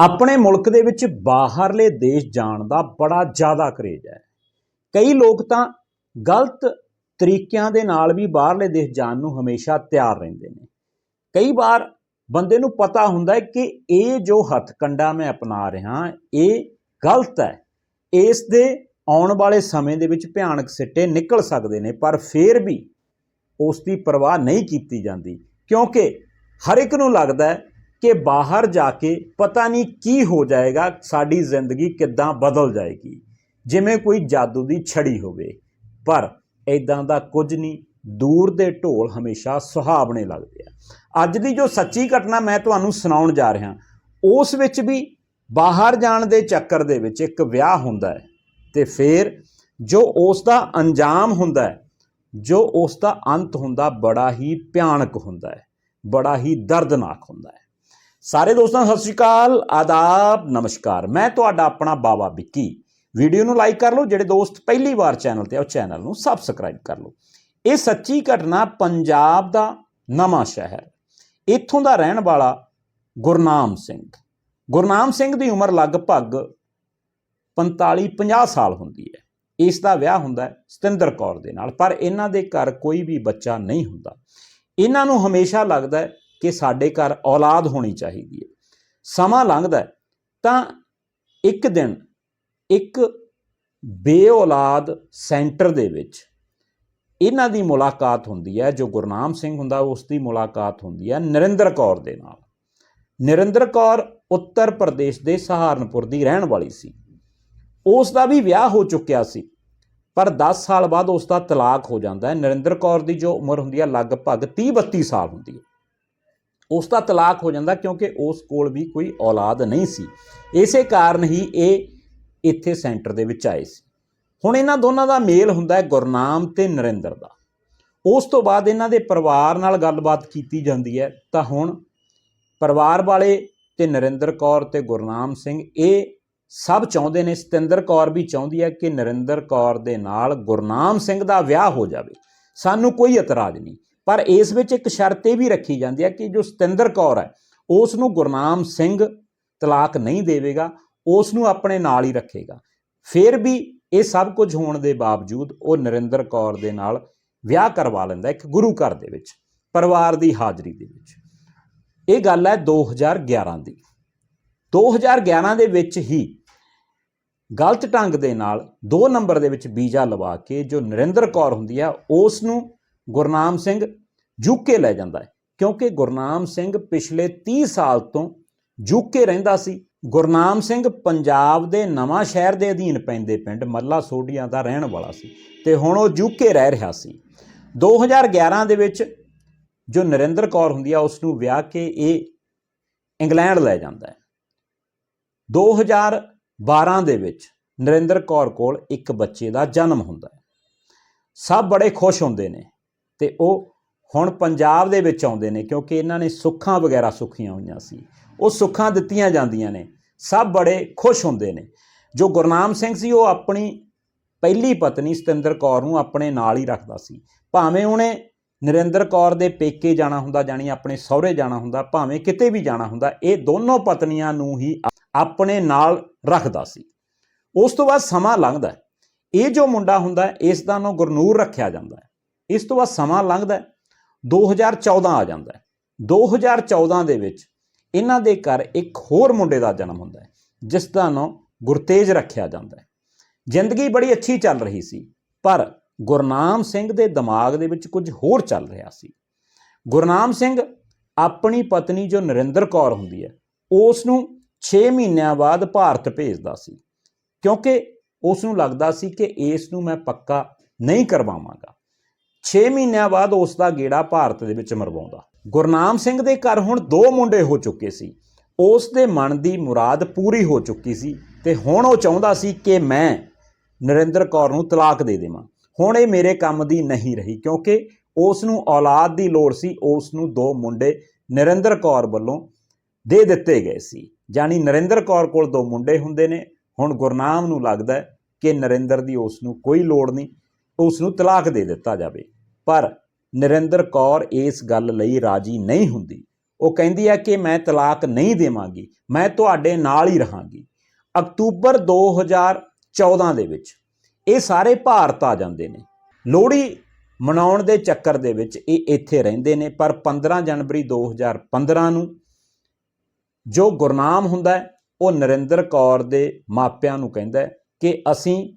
ਆਪਣੇ ਮੁਲਕ ਦੇ ਵਿੱਚ ਬਾਹਰਲੇ ਦੇਸ਼ ਜਾਣ ਦਾ ਬੜਾ ਜ਼ਿਆਦਾ ਕਰੇਜ ਹੈ। ਕਈ ਲੋਕ ਤਾਂ ਗਲਤ ਤਰੀਕਿਆਂ ਦੇ ਨਾਲ ਵੀ ਬਾਹਰਲੇ ਦੇਸ਼ ਜਾਣ ਨੂੰ ਹਮੇਸ਼ਾ ਤਿਆਰ ਰਹਿੰਦੇ ਨੇ। ਕਈ ਵਾਰ ਬੰਦੇ ਨੂੰ ਪਤਾ ਹੁੰਦਾ ਹੈ ਕਿ ਇਹ ਜੋ ਹੱਥਕੰਡਾ ਮੈਂ ਅਪਣਾ ਰਿਹਾ, ਇਹ ਗਲਤ ਹੈ। ਇਸ ਦੇ ਆਉਣ ਵਾਲੇ ਸਮੇਂ ਦੇ ਵਿੱਚ ਭਿਆਨਕ ਸਿੱਟੇ ਨਿਕਲ ਸਕਦੇ ਨੇ, ਪਰ ਫਿਰ ਵੀ ਉਸ ਦੀ ਪਰਵਾਹ ਨਹੀਂ ਕੀਤੀ ਜਾਂਦੀ। ਕਿਉਂਕਿ ਹਰ ਇੱਕ ਨੂੰ ਲੱਗਦਾ ਹੈ ਕਿ ਬਾਹਰ ਜਾ ਕੇ ਪਤਾ ਨਹੀਂ ਕੀ ਹੋ ਜਾਏਗਾ, ਸਾਡੀ ਜ਼ਿੰਦਗੀ ਕਿੱਦਾਂ ਬਦਲ ਜਾਏਗੀ। ਜਿਵੇਂ ਕੋਈ ਜਾਦੂ ਦੀ ਛੜੀ ਹੋਵੇ, ਪਰ ਇਦਾਂ ਦਾ ਕੁਝ ਨਹੀਂ, ਦੂਰ ਦੇ ਢੋਲ ਹਮੇਸ਼ਾ ਸੁਹਾਵਣੇ ਲੱਗਦੇ ਆ। ਅੱਜ ਦੀ ਜੋ ਸੱਚੀ ਘਟਨਾ ਮੈਂ ਤੁਹਾਨੂੰ ਸੁਣਾਉਣ ਜਾ ਰਿਹਾ, ਉਸ ਵਿੱਚ ਵੀ ਬਾਹਰ ਜਾਣ ਦੇ ਚੱਕਰ ਦੇ ਵਿੱਚ ਇੱਕ ਵਿਆਹ ਹੁੰਦਾ ਹੈ ਤੇ ਫਿਰ ਜੋ ਉਸ ਦਾ ਅੰਜਾਮ ਹੁੰਦਾ ਹੈ, ਜੋ ਉਸ ਦਾ ਅੰਤ ਹੁੰਦਾ, ਬੜਾ ਹੀ ਭਿਆਨਕ ਹੁੰਦਾ ਹੈ, ਬੜਾ ਹੀ ਦਰਦਨਾਕ ਹੁੰਦਾ ਹੈ। ਸਾਰੇ ਦੋਸਤਾਂ, ਸਤਿ ਸ਼੍ਰੀ ਅਕਾਲ। ਆਦਾਬ, ਨਮਸਕਾਰ। ਮੈਂ ਤੁਹਾਡਾ ਆਪਣਾ ਬਾਵਾ ਵਿੱਕੀ। ਵੀਡੀਓ ਨੂੰ ਲਾਈਕ ਕਰ ਲਓ, ਜਿਹੜੇ ਦੋਸਤ ਪਹਿਲੀ ਵਾਰ ਚੈਨਲ ਤੇ ਆ, ਉਹ ਚੈਨਲ ਨੂੰ ਸਬਸਕ੍ਰਾਈਬ ਕਰ ਲਓ। ਇਹ ਸੱਚੀ ਘਟਨਾ ਪੰਜਾਬ ਦਾ ਨਵਾਂ ਸ਼ਹਿਰ। ਇੱਥੋਂ ਦਾ ਰਹਿਣ ਵਾਲਾ ਗੁਰਨਾਮ ਸਿੰਘ। ਗੁਰਨਾਮ ਸਿੰਘ ਦੀ ਉਮਰ ਲਗਭਗ 45-50 ਸਾਲ ਹੁੰਦੀ ਹੈ। ਇਸ ਦਾ ਵਿਆਹ ਹੁੰਦਾ ਹੈ ਸਤਿੰਦਰ ਕੌਰ ਦੇ ਨਾਲ, ਪਰ ਇਹਨਾਂ ਦੇ ਘਰ ਕੋਈ ਵੀ ਬੱਚਾ ਨਹੀਂ ਹੁੰਦਾ। ਇਹਨਾਂ ਨੂੰ ਹਮੇਸ਼ਾ ਲੱਗਦਾ ਹੈ ਕਿ ਸਾਡੇ ਘਰ ਔਲਾਦ ਹੋਣੀ ਚਾਹੀਦੀ ਹੈ। ਸਮਾਂ ਲੰਘਦਾ ਤਾਂ ਇੱਕ ਦਿਨ ਇੱਕ ਬੇਔਲਾਦ ਸੈਂਟਰ ਦੇ ਵਿੱਚ ਇਹਨਾਂ ਦੀ ਮੁਲਾਕਾਤ ਹੁੰਦੀ ਹੈ, ਜੋ ਗੁਰਨਾਮ ਸਿੰਘ ਹੁੰਦਾ, ਉਸ ਦੀ ਮੁਲਾਕਾਤ ਹੁੰਦੀ ਹੈ ਨਰਿੰਦਰ ਕੌਰ ਦੇ ਨਾਲ। ਨਰਿੰਦਰ ਕੌਰ ਉੱਤਰ ਪ੍ਰਦੇਸ਼ ਦੇ ਸਹਾਰਨਪੁਰ ਦੀ ਰਹਿਣ ਵਾਲੀ ਸੀ। ਉਸ ਦਾ ਵੀ ਵਿਆਹ ਹੋ ਚੁੱਕਿਆ ਸੀ, ਪਰ 10 ਸਾਲ ਬਾਅਦ ਉਸ ਦਾ ਤਲਾਕ ਹੋ ਜਾਂਦਾ ਹੈ। ਨਰਿੰਦਰ ਕੌਰ ਦੀ ਜੋ ਉਮਰ ਹੁੰਦੀ ਹੈ, ਲਗਭਗ 30 32 ਸਾਲ ਹੁੰਦੀ ਹੈ। ਉਸ ਦਾ ਤਲਾਕ ਹੋ ਜਾਂਦਾ ਕਿਉਂਕਿ ਉਸ ਕੋਲ ਵੀ ਕੋਈ ਔਲਾਦ ਨਹੀਂ ਸੀ। ਇਸੇ ਕਾਰਨ ਹੀ ਇਹ ਇੱਥੇ ਸੈਂਟਰ ਦੇ ਵਿੱਚ ਆਏ ਸੀ। ਹੁਣ ਇਹਨਾਂ ਦੋਨਾਂ ਦਾ ਮੇਲ ਹੁੰਦਾ ਹੈ ਗੁਰਨਾਮ ਤੇ ਨਰਿੰਦਰ ਦਾ। ਉਸ ਤੋਂ ਬਾਅਦ ਇਹਨਾਂ ਦੇ ਪਰਿਵਾਰ ਨਾਲ ਗੱਲਬਾਤ ਕੀਤੀ ਜਾਂਦੀ ਹੈ। ਤਾਂ ਹੁਣ ਪਰਿਵਾਰ ਵਾਲੇ ਤੇ ਨਰਿੰਦਰ ਕੌਰ ਤੇ ਗੁਰਨਾਮ ਸਿੰਘ, ਇਹ ਸਭ ਚਾਹੁੰਦੇ ਨੇ, ਸਤਿੰਦਰ ਕੌਰ ਵੀ ਚਾਹੁੰਦੀ ਹੈ ਕਿ ਨਰਿੰਦਰ ਕੌਰ ਦੇ ਨਾਲ ਗੁਰਨਾਮ ਸਿੰਘ ਦਾ ਵਿਆਹ ਹੋ ਜਾਵੇ। ਸਾਨੂੰ ਕੋਈ ਇਤਰਾਜ਼ ਨਹੀਂ। ਪਰ ਇਸ ਵਿੱਚ ਇੱਕ ਸ਼ਰਤ ਇਹ ਵੀ ਰੱਖੀ ਜਾਂਦੀ ਹੈ ਕਿ ਜੋ ਸਤਿੰਦਰ ਕੌਰ ਹੈ ਉਸ ਨੂੰ ਗੁਰਨਾਮ ਸਿੰਘ ਤਲਾਕ ਨਹੀਂ ਦੇਵੇਗਾ ਉਸ ਨੂੰ ਆਪਣੇ ਨਾਲ ਹੀ ਰੱਖੇਗਾ। ਫਿਰ ਵੀ ਇਹ ਸਭ ਕੁਝ ਹੋਣ ਦੇ ਬਾਵਜੂਦ ਉਹ ਨਰਿੰਦਰ ਕੌਰ ਦੇ ਨਾਲ ਵਿਆਹ ਕਰਵਾ ਲੈਂਦਾ ਇੱਕ ਗੁਰੂ ਘਰ ਦੇ ਵਿੱਚ, ਪਰਿਵਾਰ ਦੀ ਹਾਜ਼ਰੀ ਦੇ ਵਿੱਚ। ਇਹ ਗੱਲ ਹੈ 2011 ਦੀ। 2011 ਦੇ ਵਿੱਚ ਹੀ ਗਲਤ ਢੰਗ ਦੇ ਨਾਲ 2 ਨੰਬਰ ਦੇ ਵਿੱਚ ਵੀਜ਼ਾ ਲਵਾ ਕੇ ਜੋ ਨਰਿੰਦਰ ਕੌਰ ਹੁੰਦੀ ਹੈ ਉਸ ਨੂੰ ਗੁਰਨਾਮ ਸਿੰਘ ਯੂਕੇ ਲੈ ਜਾਂਦਾ ਹੈ, ਕਿਉਂਕਿ ਗੁਰਨਾਮ ਸਿੰਘ ਪਿਛਲੇ 30 ਸਾਲ ਤੋਂ ਯੂਕੇ ਰਹਿੰਦਾ ਸੀ। ਗੁਰਨਾਮ ਸਿੰਘ ਪੰਜਾਬ ਦੇ ਨਵਾਂ ਸ਼ਹਿਰ ਦੇ ਅਧੀਨ ਪੈਂਦੇ ਪਿੰਡ ਮੱਲਾ ਸੋਢੀਆਂ ਦਾ ਰਹਿਣ ਵਾਲਾ ਸੀ ਤੇ ਹੁਣ ਉਹ ਯੂਕੇ ਰਹਿ ਰਿਹਾ ਸੀ। 2011 ਦੇ ਵਿੱਚ ਜੋ ਨਰਿੰਦਰ ਕੌਰ ਹੁੰਦੀ ਆ ਉਸ ਨੂੰ ਵਿਆਹ ਕੇ ਇਹ ਇੰਗਲੈਂਡ ਲੈ ਜਾਂਦਾ ਹੈ। 2012 ਦੇ ਵਿੱਚ ਨਰਿੰਦਰ ਕੌਰ ਕੋਲ ਇੱਕ ਬੱਚੇ ਦਾ ਜਨਮ ਹੁੰਦਾ ਹੈ। ਸਭ ਬੜੇ ਖੁਸ਼ ਹੁੰਦੇ ਨੇ। ਤੇ ਉਹ ਹੁਣ ਪੰਜਾਬ ਦੇ ਵਿੱਚ ਆਉਂਦੇ ਨੇ, ਕਿਉਂਕਿ ਇਹਨਾਂ ਨੇ ਸੁੱਖਾਂ ਵਗੈਰਾ ਸੁੱਖੀਆਂ ਹੋਈਆਂ ਸੀ। ਉਹ ਸੁੱਖਾਂ ਦਿੱਤੀਆਂ ਜਾਂਦੀਆਂ ਨੇ, ਸਭ ਬੜੇ ਖੁਸ਼ ਹੁੰਦੇ ਨੇ। ਜੋ ਗੁਰਨਾਮ ਸਿੰਘ ਸੀ, ਉਹ ਆਪਣੀ ਪਹਿਲੀ ਪਤਨੀ ਸਤਿੰਦਰ ਕੌਰ ਨੂੰ ਆਪਣੇ ਨਾਲ ਹੀ ਰੱਖਦਾ ਸੀ। ਭਾਵੇਂ ਉਹਨੇ ਨਰਿੰਦਰ ਕੌਰ ਦੇ ਪੇਕੇ ਜਾਣਾ ਹੁੰਦਾ ਜਾਨੀ ਆਪਣੇ ਸਹੁਰੇ ਜਾਣਾ ਹੁੰਦਾ, ਭਾਵੇਂ ਕਿਤੇ ਵੀ ਜਾਣਾ ਹੁੰਦਾ, ਇਹ ਦੋਨੋਂ ਪਤਨੀਆਂ ਨੂੰ ਹੀ ਆਪਣੇ ਨਾਲ ਰੱਖਦਾ ਸੀ। ਉਸ ਤੋਂ ਬਾਅਦ ਸਮਾਂ ਲੰਘਦਾ ਇਹ ਜੋ ਮੁੰਡਾ ਹੁੰਦਾ, ਇਸ ਦਾ ਨਾਮ ਗੁਰਨੂਰ ਰੱਖਿਆ ਜਾਂਦਾ ਹੈ। ਇਸ ਤੋਂ ਬਾਅਦ ਸਮਾਂ ਲੰਘਦਾ ਹੈ 2014 ਆ ਜਾਂਦਾ ਹੈ। 2014 ਦੇ ਵਿੱਚ ਇਹਨਾਂ ਦੇ ਘਰ ਇੱਕ ਹੋਰ ਮੁੰਡੇ ਦਾ ਜਨਮ ਹੁੰਦਾ ਹੈ, ਜਿਸ ਦਾ ਨਾਮ ਗੁਰਤੇਜ ਰੱਖਿਆ ਜਾਂਦਾ ਹੈ। ਜ਼ਿੰਦਗੀ ਬੜੀ ਅੱਛੀ ਚੱਲ ਰਹੀ ਸੀ, ਪਰ ਗੁਰਨਾਮ ਸਿੰਘ ਦੇ ਦਿਮਾਗ ਦੇ ਵਿੱਚ ਕੁਝ ਹੋਰ ਚੱਲ ਰਿਹਾ ਸੀ। ਗੁਰਨਾਮ ਸਿੰਘ ਆਪਣੀ ਪਤਨੀ ਜੋ ਨਰਿੰਦਰ ਕੌਰ ਹੁੰਦੀ ਹੈ, ਉਸ ਨੂੰ 6 ਮਹੀਨਿਆਂ ਬਾਅਦ ਭਾਰਤ ਭੇਜਦਾ ਸੀ, ਕਿਉਂਕਿ ਉਸ ਨੂੰ ਲੱਗਦਾ ਸੀ ਕਿ ਇਸ ਨੂੰ ਮੈਂ ਪੱਕਾ ਨਹੀਂ ਕਰਵਾਵਾਂਗਾ। 6 ਮਹੀਨਿਆਂ ਬਾਅਦ ਉਸ ਦਾ ਗੇੜਾ ਭਾਰਤ ਦੇ ਵਿੱਚ ਮਰਵਾਉਂਦਾ। ਗੁਰਨਾਮ ਸਿੰਘ ਦੇ ਘਰ ਹੁਣ ਦੋ ਮੁੰਡੇ ਹੋ ਚੁੱਕੇ ਸੀ। ਉਸ ਦੇ ਮਨ ਦੀ ਮੁਰਾਦ ਪੂਰੀ ਹੋ ਚੁੱਕੀ ਸੀ ਤੇ ਹੁਣ ਉਹ ਚਾਹੁੰਦਾ ਸੀ ਕਿ ਮੈਂ ਨਰਿੰਦਰ ਕੌਰ ਨੂੰ ਤਲਾਕ ਦੇ ਦੇਵਾਂ। ਹੁਣ ਇਹ ਮੇਰੇ ਕੰਮ ਦੀ ਨਹੀਂ ਰਹੀ ਕਿਉਂਕਿ ਉਸ ਨੂੰ ਔਲਾਦ ਦੀ ਲੋੜ ਸੀ। ਉਸ ਨੂੰ ਦੋ ਮੁੰਡੇ ਨਰਿੰਦਰ ਕੌਰ ਵੱਲੋਂ ਦੇ ਦਿੱਤੇ ਗਏ ਸੀ। ਜਾਨੀ ਨਰਿੰਦਰ ਕੌਰ ਕੋਲ ਦੋ ਮੁੰਡੇ ਹੁੰਦੇ ਨੇ। ਹੁਣ ਗੁਰਨਾਮ ਨੂੰ ਲੱਗਦਾ ਕਿ ਨਰਿੰਦਰ ਦੀ ਉਸ ਨੂੰ ਕੋਈ ਲੋੜ ਨਹੀਂ। ਉਸ ਨੂੰ ਤਲਾਕ ਦੇ ਦਿੱਤਾ ਜਾਵੇ। ਪਰ ਨਰਿੰਦਰ ਕੌਰ ਇਸ ਗੱਲ ਲਈ ਰਾਜੀ ਨਹੀਂ ਹੁੰਦੀ। ਉਹ ਕਹਿੰਦੀ ਹੈ ਕਿ ਮੈਂ ਤਲਾਕ ਨਹੀਂ ਦੇਵਾਂਗੀ, ਮੈਂ ਤੁਹਾਡੇ ਨਾਲ ਹੀ ਰਹਾਂਗੀ। ਅਕਤੂਬਰ 2014 ਦੇ ਵਿੱਚ ਇਹ ਸਾਰੇ ਭਾਰਤ ਆ ਜਾਂਦੇ ਨੇ। ਲੋਹੜੀ ਮਨਾਉਣ ਦੇ ਚੱਕਰ ਦੇ ਵਿੱਚ ਇਹ ਇੱਥੇ ਰਹਿੰਦੇ ਨੇ, ਪਰ 15 ਜਨਵਰੀ 2015 ਨੂੰ ਜੋ ਗੁਰਨਾਮ ਹੁੰਦਾ ਉਹ ਨਰਿੰਦਰ ਕੌਰ ਦੇ ਮਾਪਿਆਂ ਨੂੰ ਕਹਿੰਦਾ ਕਿ ਅਸੀਂ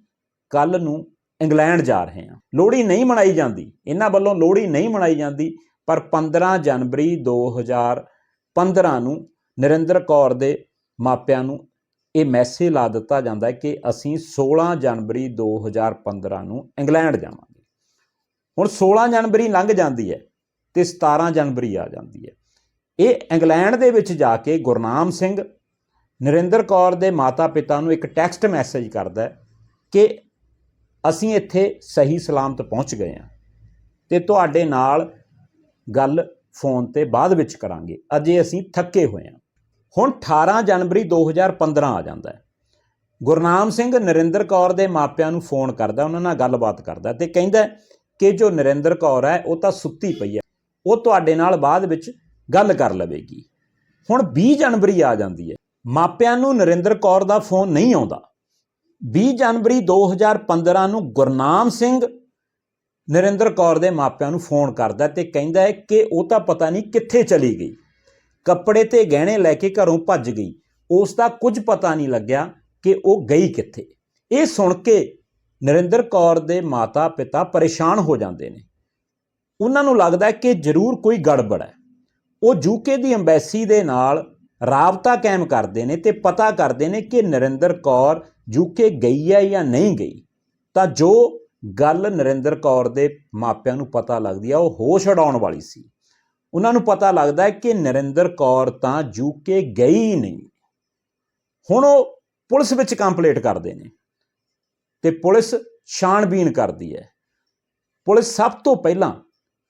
ਕੱਲ ਨੂੰ ਇੰਗਲੈਂਡ ਜਾ ਰਹੇ ਹਾਂ। ਲੋਹੜੀ ਨਹੀਂ ਮਨਾਈ ਜਾਂਦੀ। ਇਹਨਾਂ ਵੱਲੋਂ ਲੋਹੜੀ ਨਹੀਂ ਮਨਾਈ ਜਾਂਦੀ। ਪਰ 15 ਜਨਵਰੀ 2015 ਨੂੰ ਨਰਿੰਦਰ ਕੌਰ ਦੇ ਮਾਪਿਆਂ ਨੂੰ ਇਹ ਮੈਸੇਜ ਲਾ ਦਿੱਤਾ ਜਾਂਦਾ ਹੈ ਕਿ ਅਸੀਂ 16 ਜਨਵਰੀ 2015 ਨੂੰ ਇੰਗਲੈਂਡ ਜਾਵਾਂਗੇ। ਹੁਣ 16 ਜਨਵਰੀ ਲੰਘ ਜਾਂਦੀ ਹੈ ਤੇ 17 ਜਨਵਰੀ ਆ ਜਾਂਦੀ ਹੈ। ਇਹ ਇੰਗਲੈਂਡ ਦੇ ਵਿੱਚ ਜਾ ਕੇ ਗੁਰਨਾਮ ਸਿੰਘ ਨਰਿੰਦਰ ਕੌਰ ਦੇ ਮਾਤਾ-ਪਿਤਾ ਨੂੰ ਇੱਕ ਟੈਕਸਟ ਮੈਸੇਜ ਕਰਦਾ ਹੈ ਕਿ ਅਸੀਂ ਇੱਥੇ ਸਹੀ ਸਲਾਮਤ ਪਹੁੰਚ ਗਏ ਹਾਂ ਤੇ ਤੁਹਾਡੇ ਨਾਲ ਗੱਲ ਫੋਨ ਤੇ ਬਾਅਦ ਵਿੱਚ ਕਰਾਂਗੇ। ਅਜੇ ਅਸੀਂ ਥੱਕੇ ਹੋਏ ਹਾਂ। ਹੁਣ 18 ਜਨਵਰੀ 2015 ਆ ਜਾਂਦਾ ਹੈ। ਗੁਰਨਾਮ ਸਿੰਘ ਨਰਿੰਦਰ ਕੌਰ ਦੇ ਮਾਪਿਆਂ ਨੂੰ ਫੋਨ ਕਰਦਾ, ਉਹਨਾਂ ਨਾਲ ਗੱਲਬਾਤ ਕਰਦਾ ਤੇ ਕਹਿੰਦਾ ਕਿ ਜੋ ਨਰਿੰਦਰ ਕੌਰ ਹੈ, ਉਹ ਤਾਂ ਸੁੱਤੀ ਪਈ ਹੈ। ਉਹ ਤੁਹਾਡੇ ਨਾਲ ਬਾਅਦ ਵਿੱਚ ਗੱਲ ਕਰ ਲਵੇਗੀ। ਹੁਣ 20 ਜਨਵਰੀ ਆ ਜਾਂਦੀ ਹੈ। ਮਾਪਿਆਂ ਨੂੰ ਨਰਿੰਦਰ ਕੌਰ ਦਾ ਫੋਨ ਨਹੀਂ ਆਉਂਦਾ। 20 ਜਨਵਰੀ 2015 ਨੂੰ ਗੁਰਨਾਮ ਸਿੰਘ ਨਰਿੰਦਰ ਕੌਰ ਦੇ ਮਾਪਿਆਂ ਨੂੰ ਫੋਨ ਕਰਦਾ ਤੇ ਕਹਿੰਦਾ ਹੈ ਕਿ ਉਹ ਤਾਂ ਪਤਾ ਨਹੀਂ ਕਿੱਥੇ ਚਲੀ ਗਈ। ਕੱਪੜੇ ਤੇ ਗਹਿਣੇ ਲੈ ਕੇ ਘਰੋਂ ਭੱਜ ਗਈ। ਉਸ ਦਾ ਕੁਝ ਪਤਾ ਨਹੀਂ ਲੱਗਿਆ ਕਿ ਉਹ ਗਈ ਕਿੱਥੇ। ਇਹ ਸੁਣ ਕੇ ਨਰਿੰਦਰ ਕੌਰ ਦੇ ਮਾਤਾ ਪਿਤਾ ਪਰੇਸ਼ਾਨ ਹੋ ਜਾਂਦੇ ਨੇ। ਉਹਨਾਂ ਨੂੰ ਲੱਗਦਾ ਕਿ ਜ਼ਰੂਰ ਕੋਈ ਗੜਬੜ ਹੈ। ਉਹ ਯੂਕੇ ਦੀ ਅੰਬੈਸੀ ਦੇ ਨਾਲ ਰਾਬਤਾ ਕਾਇਮ ਕਰਦੇ ਨੇ ਤੇ ਪਤਾ ਕਰਦੇ ਨੇ ਕਿ ਨਰਿੰਦਰ ਕੌਰ ਯੂਕੇ ਗਈ ਹੈ ਜਾਂ ਨਹੀਂ ਗਈ, ਤਾਂ ਜੋ ਗੱਲ ਨਰਿੰਦਰ ਕੌਰ ਦੇ ਮਾਪਿਆਂ ਨੂੰ ਪਤਾ ਲੱਗਦੀ ਹੈ ਉਹ ਹੋਸ਼ ਉਡਾਉਣ ਵਾਲੀ ਸੀ। ਉਹਨਾਂ ਨੂੰ ਪਤਾ ਲੱਗਦਾ ਹੈ ਕਿ ਨਰਿੰਦਰ ਕੌਰ ਤਾਂ ਯੂਕੇ ਗਈ ਨਹੀਂ। ਹੁਣ ਉਹ ਪੁਲਿਸ ਵਿੱਚ ਕੰਪਲੇਂਟ ਕਰਦੇ ਨੇ ਤੇ ਪੁਲਿਸ ਛਾਣਬੀਨ ਕਰਦੀ ਹੈ। ਪੁਲਿਸ ਸਭ ਤੋਂ ਪਹਿਲਾਂ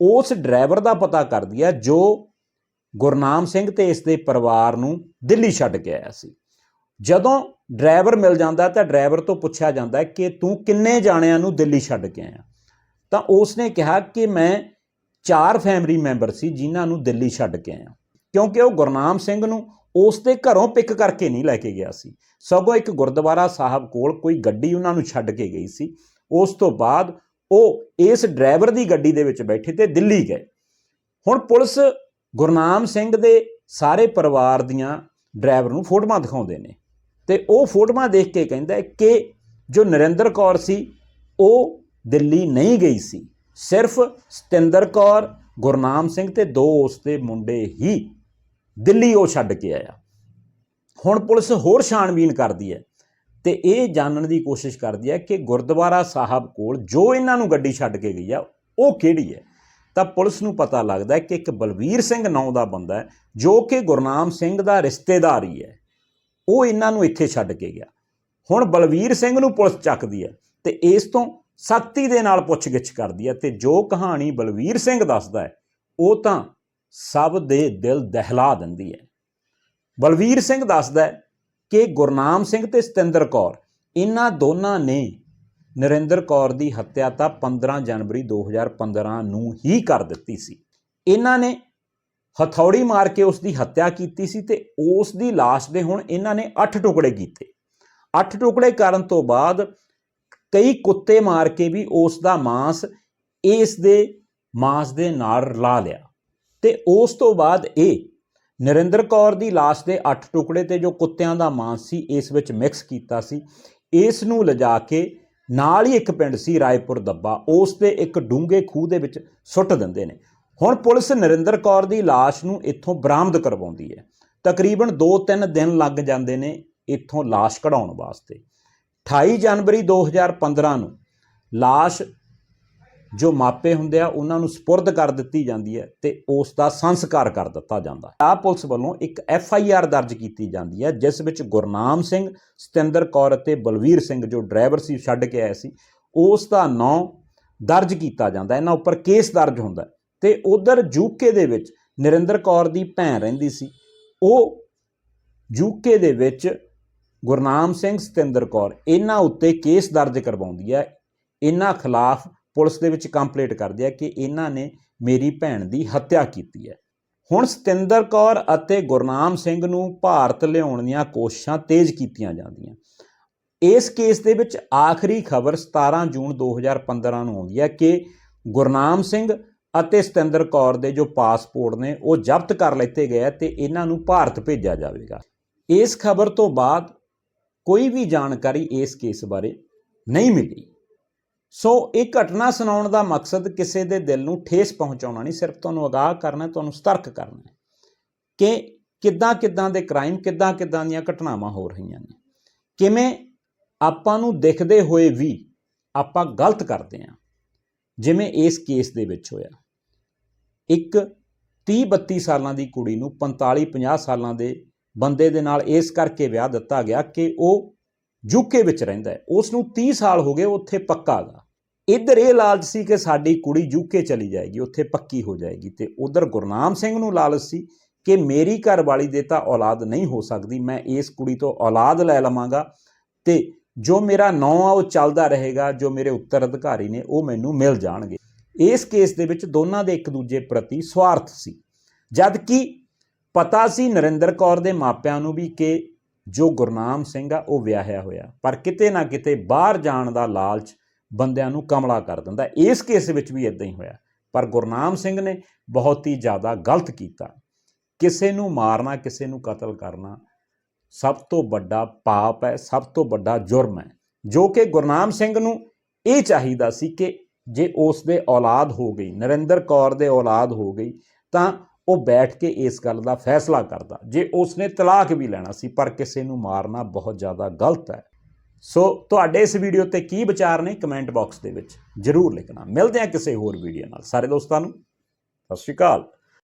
ਉਸ ਡਰਾਈਵਰ ਦਾ ਪਤਾ ਕਰਦੀ ਹੈ ਜੋ ਗੁਰਨਾਮ ਸਿੰਘ ਤੇ ਇਸ ਦੇ ਪਰਿਵਾਰ ਨੂੰ ਦਿੱਲੀ ਛੱਡ ਕੇ ਆਇਆ ਸੀ। ਜਦੋਂ ਡਰਾਈਵਰ ਮਿਲ ਜਾਂਦਾ ਤਾਂ ਡਰਾਈਵਰ ਤੋਂ ਪੁੱਛਿਆ ਜਾਂਦਾ ਕਿ ਤੂੰ ਕਿੰਨੇ ਜਾਣਿਆਂ ਨੂੰ ਦਿੱਲੀ ਛੱਡ ਕੇ ਆਇਆ? ਤਾਂ ਉਸ ਨੇ ਕਿਹਾ ਕਿ ਮੈਂ ਚਾਰ ਫੈਮਿਲੀ ਮੈਂਬਰ ਸੀ ਜਿਨ੍ਹਾਂ ਨੂੰ ਦਿੱਲੀ ਛੱਡ ਕੇ ਆਇਆ। ਕਿਉਂਕਿ ਉਹ ਗੁਰਨਾਮ ਸਿੰਘ ਨੂੰ ਉਸ ਦੇ ਘਰੋਂ ਪਿਕ ਕਰਕੇ ਨਹੀਂ ਲੈ ਕੇ ਗਿਆ ਸੀ। ਸਗੋਂ ਇੱਕ ਗੁਰਦੁਆਰਾ ਸਾਹਿਬ ਕੋਲ ਕੋਈ ਗੱਡੀ ਉਹਨਾਂ ਨੂੰ ਛੱਡ ਕੇ ਗਈ ਸੀ। ਉਸ ਤੋਂ ਬਾਅਦ ਉਹ ਇਸ ਡਰਾਈਵਰ ਦੀ ਗੱਡੀ ਦੇ ਵਿੱਚ ਬੈਠੇ ਤੇ ਦਿੱਲੀ ਗਏ। ਹੁਣ ਪੁਲਿਸ ਗੁਰਨਾਮ ਸਿੰਘ ਦੇ ਸਾਰੇ ਪਰਿਵਾਰ ਦੀਆਂ ਡਰਾਈਵਰ ਨੂੰ ਫੋਟੋਆਂ ਦਿਖਾਉਂਦੇ ਨੇ। ਤੇ ਉਹ ਫੋਟੋਆਂ ਦੇਖ ਕੇ ਕਹਿੰਦਾ ਕਿ ਜੋ ਨਰਿੰਦਰ ਕੌਰ ਸੀ, ਉਹ ਦਿੱਲੀ ਨਹੀਂ ਗਈ ਸੀ। ਸਿਰਫ ਸਤਿੰਦਰ ਕੌਰ, ਗੁਰਨਾਮ ਸਿੰਘ ਤੇ ਦੋ ਉਸ ਦੇ ਮੁੰਡੇ ਹੀ ਦਿੱਲੀ ਉਹ ਛੱਡ ਕੇ ਆਇਆ। ਹੁਣ ਪੁਲਿਸ ਹੋਰ ਛਾਣਬੀਨ ਕਰਦੀ ਹੈ ਤੇ ਇਹ ਜਾਣਨ ਦੀ ਕੋਸ਼ਿਸ਼ ਕਰਦੀ ਹੈ ਕਿ ਗੁਰਦੁਆਰਾ ਸਾਹਿਬ ਕੋਲ ਜੋ ਇਹਨਾਂ ਨੂੰ ਗੱਡੀ ਛੱਡ ਕੇ ਗਈ ਆ, ਉਹ ਕਿਹੜੀ ਹੈ? ਤਾਂ ਪੁਲਿਸ ਨੂੰ ਪਤਾ ਲੱਗਦਾ ਕਿ ਇੱਕ ਬਲਵੀਰ ਸਿੰਘ ਨਾਂ ਦਾ ਬੰਦਾ ਹੈ, ਜੋ ਕਿ ਗੁਰਨਾਮ ਸਿੰਘ ਦਾ ਰਿਸ਼ਤੇਦਾਰ ਹੀ ਹੈ। ਉਹ ਇਹਨਾਂ ਨੂੰ ਇੱਥੇ ਛੱਡ ਕੇ ਗਿਆ। ਹੁਣ ਬਲਵੀਰ ਸਿੰਘ ਨੂੰ ਪੁਲਿਸ ਚੱਕਦੀ ਹੈ ਤੇ ਇਸ ਤੋਂ ਸਖਤੀ ਦੇ ਨਾਲ ਪੁੱਛਗਿੱਛ ਕਰਦੀ ਹੈ ਤੇ ਜੋ ਕਹਾਣੀ ਬਲਵੀਰ ਸਿੰਘ ਦੱਸਦਾ ਹੈ, ਉਹ ਤਾਂ ਸਭ ਦੇ ਦਿਲ ਦਹਿਲਾ ਦਿੰਦੀ ਹੈ। ਬਲਵੀਰ ਸਿੰਘ ਦੱਸਦਾ ਹੈ ਕਿ ਗੁਰਨਾਮ ਸਿੰਘ ਤੇ ਸਤਿੰਦਰ ਕੌਰ, ਇਹਨਾਂ ਦੋਨਾਂ ਨੇ ਨਰਿੰਦਰ ਕੌਰ ਦੀ ਹੱਤਿਆ ਤਾਂ 15 ਜਨਵਰੀ 2015 ਨੂੰ ਹੀ ਕਰ ਦਿੱਤੀ ਸੀ। ਇਹਨਾਂ ਨੇ ਹਥੌੜੀ ਮਾਰ ਕੇ ਉਸ ਦੀ ਹੱਤਿਆ ਕੀਤੀ ਸੀ ਤੇ ਉਸ ਦੀ লাশ ਦੇ ਹੁਣ ਇਹਨਾਂ ਨੇ 8 ਟੁਕੜੇ ਕੀਤੇ। 8 ਟੁਕੜੇ ਕਰਨ ਤੋਂ ਬਾਅਦ ਕਈ ਕੁੱਤੇ ਮਾਰ ਕੇ ਵੀ ਉਸ ਦਾ ਮਾਸ ਇਸ ਦੇ, ਮਾਸ ਦੇ ਨਾਲ ਲਾ ਲਿਆ। ਤੇ ਉਸ ਤੋਂ ਬਾਅਦ ਇਹ ਨਰਿੰਦਰ ਕੌਰ ਦੀ লাশ ਦੇ 8 ਟੁਕੜੇ ਤੇ ਜੋ ਕੁੱਤਿਆਂ ਦਾ ਮਾਸ ਸੀ, ਇਸ ਵਿੱਚ ਮਿਕਸ ਕੀਤਾ ਸੀ। ਇਸ ਨੂੰ ਲਿਜਾ ਕੇ ਨਾਲ ਹੀ ਇੱਕ ਪਿੰਡ ਸੀ ਰਾਏਪੁਰ ਦੱਬਾ, ਉਸ ਦੇ ਇੱਕ ਡੂੰਘੇ ਖੂਹ ਦੇ ਵਿੱਚ ਸੁੱਟ ਦਿੰਦੇ ਨੇ। ਹੁਣ ਪੁਲਿਸ ਨਰਿੰਦਰ ਕੌਰ ਦੀ লাশ ਨੂੰ ਇੱਥੋਂ ਬਰਾਮਦ ਕਰਵਾਉਂਦੀ ਹੈ ਤਕਰੀਬਨ 2-3 ਦਿਨ ਲੱਗ ਜਾਂਦੇ ਨੇ ਇੱਥੋਂ লাশ ਕਢਾਉਣ ਵਾਸਤੇ 28 ਜਨਵਰੀ 2015 ਨੂੰ লাশ ਜੋ ਮਾਪੇ ਹੁੰਦੇ ਆ ਉਹਨਾਂ ਨੂੰ ਸਪੁਰਦ ਕਰ ਦਿੱਤੀ ਜਾਂਦੀ ਹੈ ਤੇ ਉਸ ਦਾ ਸੰਸਕਾਰ ਕਰ ਦਿੱਤਾ ਜਾਂਦਾ ਹੈ ਆ ਪੁਲਿਸ ਵੱਲੋਂ ਇੱਕ ਐਫ ਆਈ ਆਰ ਦਰਜ ਕੀਤੀ ਜਾਂਦੀ ਹੈ ਜਿਸ ਵਿੱਚ ਗੁਰਨਾਮ ਸਿੰਘ ਸਤਿੰਦਰ ਕੌਰ ਅਤੇ ਬਲਵੀਰ ਸਿੰਘ ਜੋ ਡਰਾਈਵਰ ਸੀ ਛੱਡ ਕੇ ਆਏ ਸੀ ਉਸ ਦਾ ਨਾਂ ਦਰਜ ਕੀਤਾ ਜਾਂਦਾ ਇਹਨਾਂ ਉੱਪਰ ਕੇਸ ਦਰਜ ਹੁੰਦਾ ਹੈ ਤੇ ਉਧਰ ਯੂਕੇ ਦੇ ਵਿੱਚ ਨਰਿੰਦਰ ਕੌਰ ਦੀ ਭੈਣ ਰਹਿੰਦੀ ਸੀ। ਉਹ ਯੂਕੇ ਦੇ ਵਿੱਚ ਗੁਰਨਾਮ ਸਿੰਘ ਸਤਿੰਦਰ ਕੌਰ ਇਹਨਾਂ ਉੱਤੇ ਕੇਸ ਦਰਜ ਕਰਵਾਉਂਦੀ ਹੈ। ਇਹਨਾਂ ਖਿਲਾਫ ਪੁਲਿਸ ਦੇ ਵਿੱਚ ਕੰਪਲੇਂਟ ਕਰਦੀ ਹੈ ਕਿ ਇਹਨਾਂ ਨੇ ਮੇਰੀ ਭੈਣ ਦੀ ਹੱਤਿਆ ਕੀਤੀ ਹੈ। ਹੁਣ ਸਤਿੰਦਰ ਕੌਰ ਅਤੇ ਗੁਰਨਾਮ ਸਿੰਘ ਨੂੰ ਭਾਰਤ ਲਿਆਉਣ ਦੀਆਂ ਕੋਸ਼ਿਸ਼ਾਂ ਤੇਜ਼ ਕੀਤੀਆਂ ਜਾਂਦੀਆਂ। ਇਸ ਕੇਸ ਦੇ ਵਿੱਚ ਆਖਰੀ ਖਬਰ 17 ਜੂਨ 2015 ਨੂੰ ਆਉਂਦੀ ਹੈ ਕਿ ਗੁਰਨਾਮ ਸਿੰਘ ਅਤੇ ਸਤਿੰਦਰ ਕੌਰ ਦੇ ਜੋ ਪਾਸਪੋਰਟ ਨੇ, ਉਹ ਜ਼ਬਤ ਕਰ ਲਿੱਤੇ ਗਏ ਆ ਤੇ ਇਹਨਾਂ ਨੂੰ ਭਾਰਤ ਭੇਜਿਆ ਜਾਵੇਗਾ। ਇਸ ਖਬਰ ਤੋਂ ਬਾਅਦ ਕੋਈ ਵੀ ਜਾਣਕਾਰੀ ਇਸ ਕੇਸ ਬਾਰੇ ਨਹੀਂ ਮਿਲੀ। ਸੋ ਇਹ ਘਟਨਾ ਸੁਣਾਉਣ ਦਾ ਮਕਸਦ ਕਿਸੇ ਦੇ ਦਿਲ ਨੂੰ ਠੇਸ ਪਹੁੰਚਾਉਣਾ ਨਹੀਂ, ਸਿਰਫ ਤੁਹਾਨੂੰ ਅਗਾਹ ਕਰਨਾ ਤੁਹਾਨੂੰ ਸਤਰਕ ਕਰਨਾ ਹੈ ਕਿ ਕਿੱਦਾਂ ਕਿੱਦਾਂ ਦੇ ਕ੍ਰਾਈਮ, ਕਿੱਦਾਂ ਕਿੱਦਾਂ ਦੀਆਂ ਘਟਨਾਵਾਂ ਹੋ ਰਹੀਆਂ ਨੇ। ਕਿਵੇਂ ਆਪਾਂ ਨੂੰ ਦਿਖਦੇ ਹੋਏ ਵੀ ਆਪਾਂ ਗਲਤ ਕਰਦੇ ਹਾਂ, ਜਿਵੇਂ ਇਸ ਕੇਸ ਦੇ ਵਿੱਚ ਹੋਇਆ। ਇੱਕ 30 32 ਸਾਲਾਂ ਦੀ ਕੁੜੀ ਨੂੰ 45 50 ਸਾਲਾਂ ਦੇ ਬੰਦੇ ਦੇ ਨਾਲ ਇਸ ਕਰਕੇ ਵਿਆਹ ਦਿੱਤਾ ਗਿਆ ਕਿ ਉਹ ਯੂਕੇ ਵਿੱਚ ਰਹਿੰਦਾ ਹੈ। ਉਸ ਨੂੰ 30 ਸਾਲ ਹੋ ਗਏ ਉੱਥੇ ਪੱਕਾ ਗਾ। ਇੱਧਰ ਇਹ ਲਾਲਚ ਸੀ ਕਿ ਸਾਡੀ ਕੁੜੀ ਯੂਕੇ ਚਲੀ ਜਾਏਗੀ, ਉੱਥੇ ਪੱਕੀ ਹੋ ਜਾਏਗੀ ਤੇ ਉਧਰ ਗੁਰਨਾਮ ਸਿੰਘ ਨੂੰ ਲਾਲਚ ਸੀ ਕਿ ਮੇਰੀ ਘਰ ਵਾਲੀ ਦੇ ਤਾਂ ਔਲਾਦ ਨਹੀਂ ਹੋ ਸਕਦੀ, ਮੈਂ ਇਸ ਕੁੜੀ ਤੋਂ ਔਲਾਦ ਲੈ ਲਵਾਂਗਾ ਤੇ ਜੋ ਮੇਰਾ ਨਾਂ ਆ, ਉਹ ਚੱਲਦਾ ਰਹੇਗਾ, ਜੋ ਮੇਰੇ ਉੱਤਰ ਅਧਿਕਾਰੀ ਨੇ, ਉਹ ਮੈਨੂੰ ਮਿਲ ਜਾਣਗੇ। ਇਸ ਕੇਸ ਦੇ ਵਿੱਚ ਦੋਨਾਂ ਦੇ ਇੱਕ ਦੂਜੇ ਪ੍ਰਤੀ ਸਵਾਰਥ ਸੀ। ਜਦ ਕਿ ਪਤਾ ਸੀ ਨਰਿੰਦਰ ਕੌਰ ਦੇ ਮਾਪਿਆਂ ਨੂੰ ਵੀ ਕਿ ਜੋ ਗੁਰਨਾਮ ਸਿੰਘ ਆ, ਉਹ ਵਿਆਹਿਆ ਹੋਇਆ। ਪਰ ਕਿਤੇ ਨਾ ਕਿਤੇ ਬਾਹਰ ਜਾਣ ਦਾ ਲਾਲਚ ਬੰਦਿਆਂ ਨੂੰ ਕਮਲਾ ਕਰ ਦਿੰਦਾ। ਇਸ ਕੇਸ ਵਿੱਚ ਵੀ ਇਦਾਂ ਹੀ ਹੋਇਆ। ਪਰ ਗੁਰਨਾਮ ਸਿੰਘ ਨੇ ਬਹੁਤ ਹੀ ਜ਼ਿਆਦਾ ਗਲਤ ਕੀਤਾ। ਕਿਸੇ ਨੂੰ ਮਾਰਨਾ, ਕਿਸੇ ਨੂੰ ਕਤਲ ਕਰਨਾ ਸਭ ਤੋਂ ਵੱਡਾ ਪਾਪ ਹੈ, ਸਭ ਤੋਂ ਵੱਡਾ ਜੁਰਮ ਹੈ। ਜੋ ਕਿ ਗੁਰਨਾਮ ਸਿੰਘ ਨੂੰ ਇਹ ਚਾਹੀਦਾ ਸੀ ਕਿ ਜੇ ਉਸ ਦੇ ਔਲਾਦ ਹੋ ਗਈ, ਨਰਿੰਦਰ ਕੌਰ ਦੇ ਔਲਾਦ ਹੋ ਗਈ, ਤਾਂ ਉਹ ਬੈਠ ਕੇ ਇਸ ਗੱਲ ਦਾ ਫੈਸਲਾ ਕਰਦਾ। ਜੇ ਉਸ ਨੇ ਤਲਾਕ ਵੀ ਲੈਣਾ ਸੀ, ਪਰ ਕਿਸੇ ਨੂੰ ਮਾਰਨਾ ਬਹੁਤ ਜ਼ਿਆਦਾ ਗਲਤ ਹੈ। ਸੋ ਤੁਹਾਡੇ ਇਸ ਵੀਡੀਓ ਤੇ ਕੀ ਵਿਚਾਰ ਨੇ ਕਮੈਂਟ ਬਾਕਸ ਦੇ ਵਿੱਚ ਜਰੂਰ ਲਿਖਣਾ। ਮਿਲਦੇ ਹਾਂ ਕਿਸੇ ਹੋਰ ਵੀਡੀਓ ਨਾਲ। ਸਾਰੇ ਦੋਸਤਾਂ ਨੂੰ, ਸਤਿ ਸ਼੍ਰੀ ਅਕਾਲ।